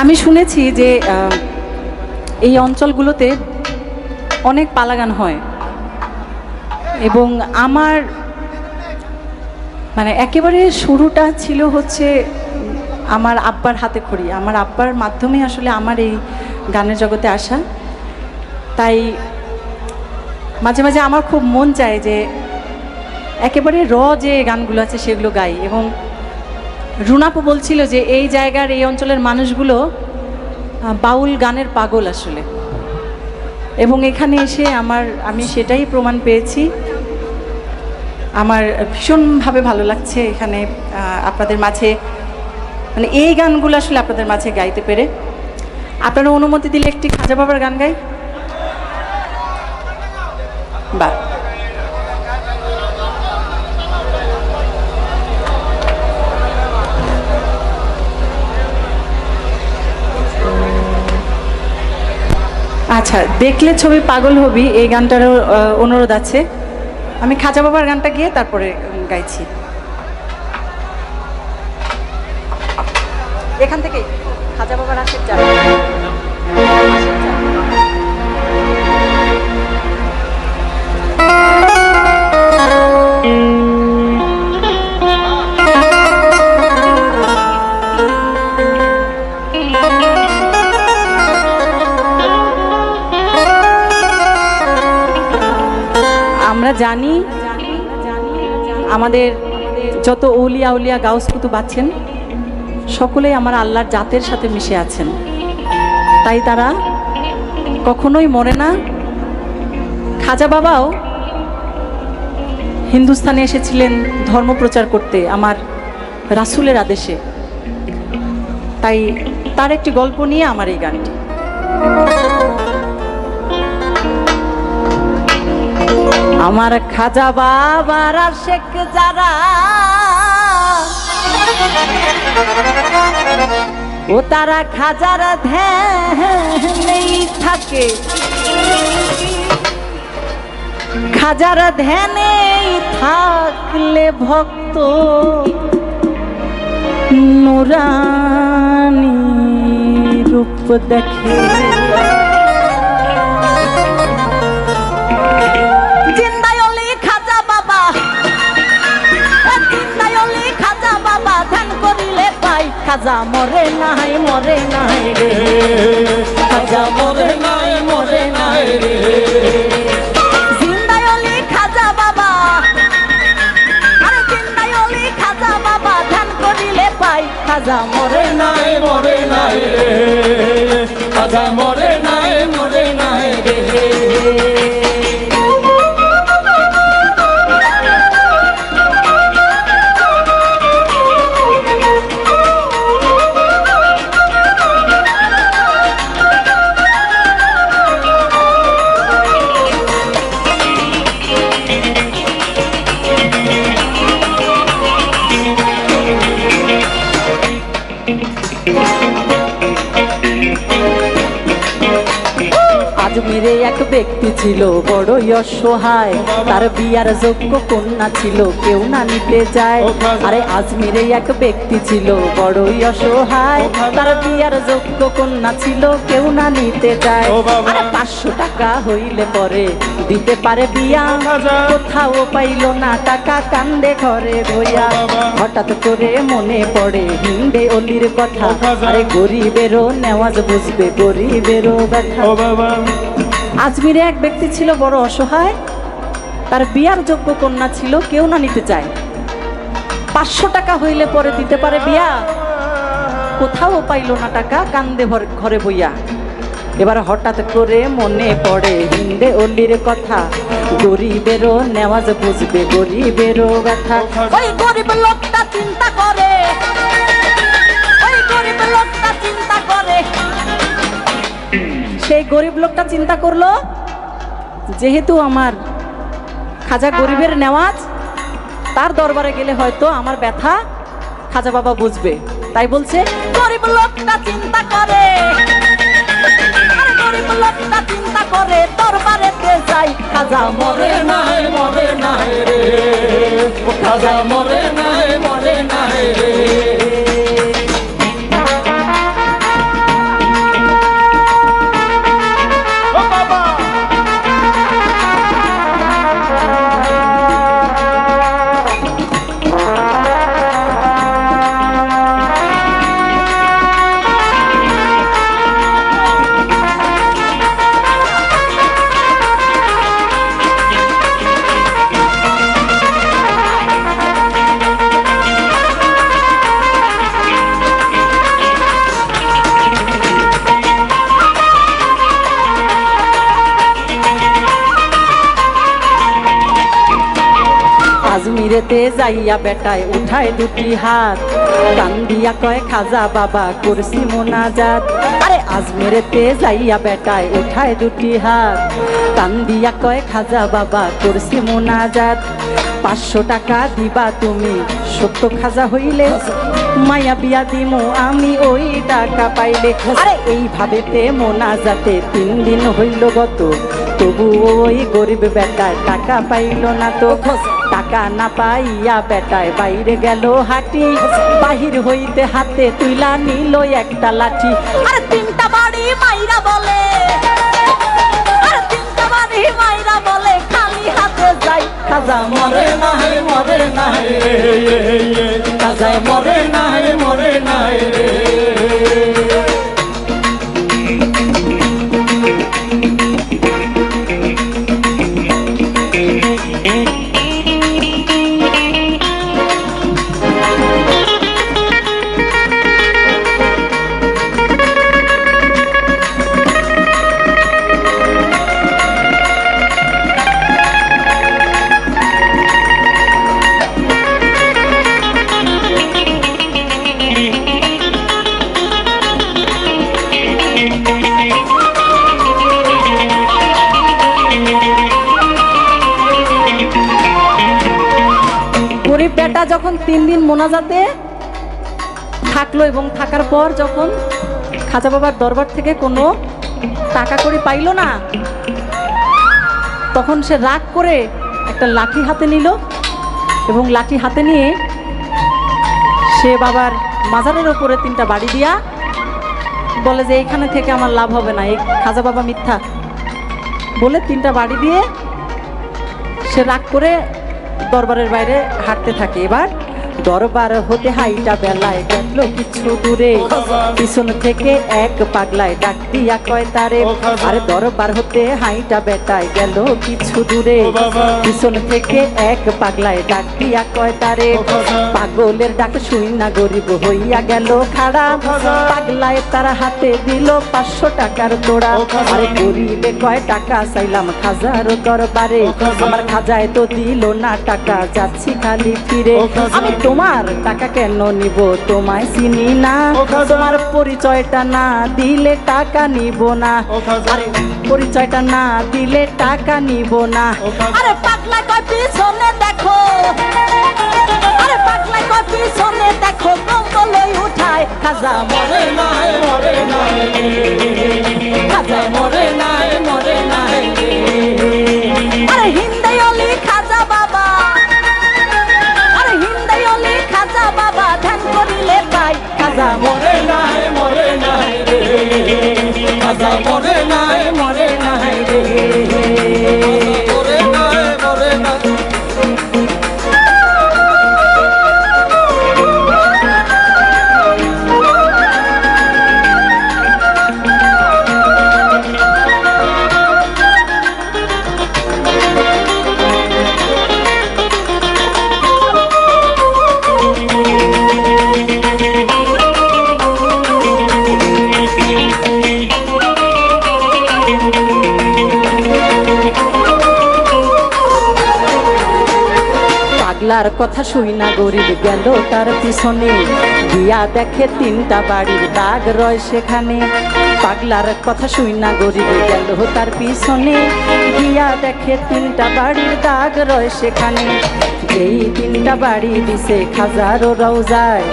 আমি শুনেছি যে এই অঞ্চলগুলোতে অনেক পালাগান হয়। এবং আমার মানে একেবারে শুরুটা ছিল হচ্ছে আমার আব্বার হাতে খড়ি। আমার আব্বার মাধ্যমে আসলে আমার এই গানের জগতে আসা। তাই মাঝে মাঝে আমার খুব মন চায় যে, একেবারে র যে গানগুলো আছে সেগুলো গাই। এবং রুনাপু বলছিল যে এই জায়গার এই অঞ্চলের মানুষগুলো বাউল গানের পাগল আসলে। এবং এখানে এসে আমার, আমি সেটাই প্রমাণ পেয়েছি। আমার ভীষণভাবে ভালো লাগছে এখানে আপনাদের মাঝে মানে এই গানগুলো আসলে আপনাদের মাঝে গাইতে পেরে। আপনারা অনুমতি দিলে একটি খাজা বাবার গান গাই? বা আচ্ছা দেখলে ছবি পাগল হবি, এই গানটারও অনুরোধ আছে। আমি খাজা বাবার গানটা গিয়ে তারপরে গাইছি। এখান থেকে খাজা বাবার আশের জানি আমাদের যত উলিয়া উলিয়া গাউস কুতুব সকলেই আমার আল্লাহর জাতের সাথে মিশে আছেন। তাই তারা কখনোই মরে না। খাজা বাবাও হিন্দুস্তানে এসেছিলেন ধর্ম প্রচার করতে আমার রাসুলের আদেশে। তাই তার একটি গল্প নিয়ে আমার এই গানটি। আমার খাজা বাবার শেখ যারা, ও তারা খাজার ধ্যানেই থাকে। খাজার ধ্যানেই থাকলে ভক্ত নুরানি রূপ দেখে। খাজা মরে নাই মরে নাই রে। খাজা মরে নাই মরে নাই রে। আজমিরে এক ব্যক্তি ছিল বড়ই অসহায়। তার বিয়ার যোগ্য কন্যা ছিল কেউ না নিতে যায়। আরে আজমিরে এক ব্যক্তি ছিল বড়ই অসহায়। তার বিয়ার যোগ্য কন্যা ছিল কেউ না নিতে যায়। আরে পাঁচশো টাকা হইলে পরে দিতে পারে বিয়া। কোথাও পাইলো না টাকা কান্দে ঘরে বাবা। হঠাৎ করে মনে পড়ে হিন্দে অলির কথা। আরে গরিবেরও নেওয়াজ বুঝবে গরিবেরও ব্যথা। আজমিরে এক ব্যক্তি ছিল বড় অসহায়। তার বিয়ার যোগ্য কন্যা ছিল, কেউ না নিতে চায়। পাঁচশো টাকা হইলে পরে দিতে পারে বিয়া। কোথাও পাইল না টাকা, কান্দে ঘরে বইয়া। এবার হঠাৎ করে মনে পড়ে হিন্দে অলির কথা। গরিবেরও নেওয়াজ বুঝবে, গরিবেরও ব্যথা। ওই গরিব লোকটা চিন্তা করে। ওই গরিব লোকটা চিন্তা করে। সেই গরিব লোকটা চিন্তা করল, যেহেতু আমার খাজা গরিবের নেওয়াজ, তার দরবারে গেলে হয়তো আমার ব্যথা খাজা বাবা বুঝবে। তাই বলছে, গরিব লোকটা চিন্তা করে গরিব চিন্তা করে, দরবারেতে যাই, খাজা মরে নাই মরে নাই রে, খাজা মরে নাই মরে নাই রে। আজমিরেতে যাইয়া বেটায় উঠায় দুটি হাত। কান্দিয়া কয়, খাজা বাবা, করছি মোনাজাত। আরে আজমিরেতে যাইয়া বেটায় উঠায় দুটি হাত। কান্দিয়া কয়, খাজা বাবা, করছি মোনাজাত। পাঁচশো টাকা দিবা তুমি, সত্য খাজা হইলে। মায়া বিয়া দিমু আমি ওই টাকা পাইলে। আরে এইভাবে তে মোনাজাতে তিন দিন হইল গত। তবু ওই গরিব বেটায় টাকা পাইল না তো। টাকা না পাইয়া বেটায় বাইরে গেল হাঁটি বাহির হইতে হাতে তুইলা নিল একটা লাঠি আর তিনটা বাড়ি মাইরা বলে আর তিনটা বাড়ি মাইরা বলে খালি হাতে যাই খাজা মরে না মরে না হে মরে না গরিব বেটা যখন তিন দিন মোনাজাতে থাকল এবং থাকার পর যখন খাজা বাবার দরবার থেকে কোনো টাকা করে পাইলো না, তখন সে রাগ করে একটা লাঠি হাতে নিল এবং লাঠি হাতে নিয়ে সে বাবার মাজারের ওপরে তিনটা বাড়ি দিয়া বলে যে, এইখানে থেকে আমার লাভ হবে না, এই খাজা বাবা মিথ্যা। বলে তিনটা বাড়ি দিয়ে সে রাগ করে দরবারের বাইরে হাঁটতে থাকে। এবার দরবার হতে হাইটা বেলায় গেল কিছু দূরে পিছন থেকে এক পাগলায় ডাক দিয়া কয়, তারে, আরে দরবার হতে হাইটা বেটায় গেল কিছু দূরে পিছন থেকে এক পাগলায় ডাক দিয়া কয়, তারে, পাগলের ডাক শুই না, গরিব হইয়া গেল খাড়া পাগলায় তার হাতে দিল পাঁচশো টাকার তোড়া আরে গরিবে কয়, টাকা চাইলাম খাজার দরবারে। আমার খাজায় তো দিল না টাকা, যাচ্ছি খালি ফিরে। আমি তোমার টাকা কেন নিব? তোমায় চিনি না। তোমার পরিচয়টা না দিলে টাকা নিব না। আরে পরিচয়টা না দিলে টাকা নিব না। আরে পাগলা কয় পিছনে দেখো। আরে পাগলা কয় পিছনে দেখো। কম্বলে উঠায়। খাজা মরে নাই মরে নাই। পাগলার কথা শুই না গরিব গেল তার পিছনে। দিয়া দেখে তিনটা বাড়ির দাগ রয় সেখানে। পাগলার কথা শুই না গরিব গেল তার পিছনে। দিয়া দেখে তিনটা বাড়ির দাগ রয় সেখানে। যেই তিনটা বাড়ি দিছে খাজারও রওজায়,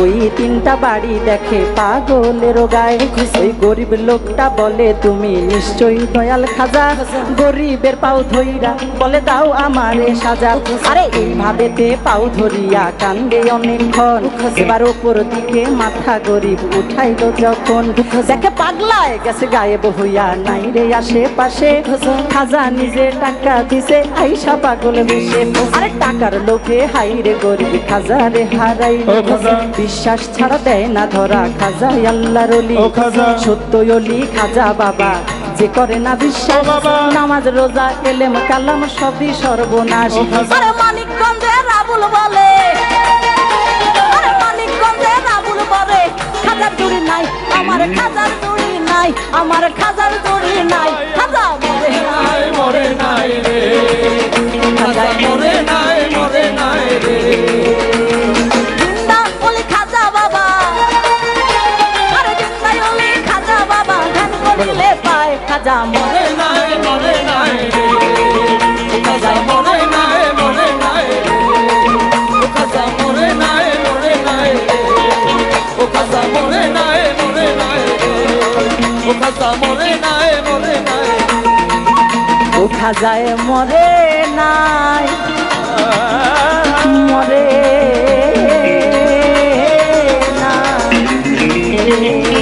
ওই তিনটা বাড়ি দেখে পাগলেরও গায়ে ওই গরিব লোকটা বলে, তুমি নিশ্চয়ই দয়াল খাজা গরিবের পাও ধইরা বলে দাও আমারে সাজা। আরে এইভাবে তে পাও ধরিয়া কান্দে অনেকক্ষণ। এবার ওপর দিকে মাথা গরিব উঠাইল যখন। দেখে পাগলায় গেছে গায়েব হইয়া নাই রে আশেপাশে। খাজা নিজে টাকা দিছে আইসা পাগল বেশে আরে টাকার লোভে হাই রে গরিব খাজা রে হারাই। বিশ্বাস ছাড়া দেয় না ধরা খাজা আল্লাহর অলি। সত্য অলি খাজা বাবা। যে করে না বিশ্বাস নামাজ রোজা এলেম কালাম সবই সর্বনাশ। মানিকগঞ্জে রাবুল বলে। মানিকগঞ্জে রাবুল বলে খাজার জুড়ি নাই আমার খাজার জুড়ি নাই আমার খাজার জুড়ি নাই। খাজা মরে নাই। মরে নাই রে। খাজা মরে নাই মরে নাই রে। কথা মরে নাই মরে নাই। দেখা যায় মরে নাই। মরে নাই।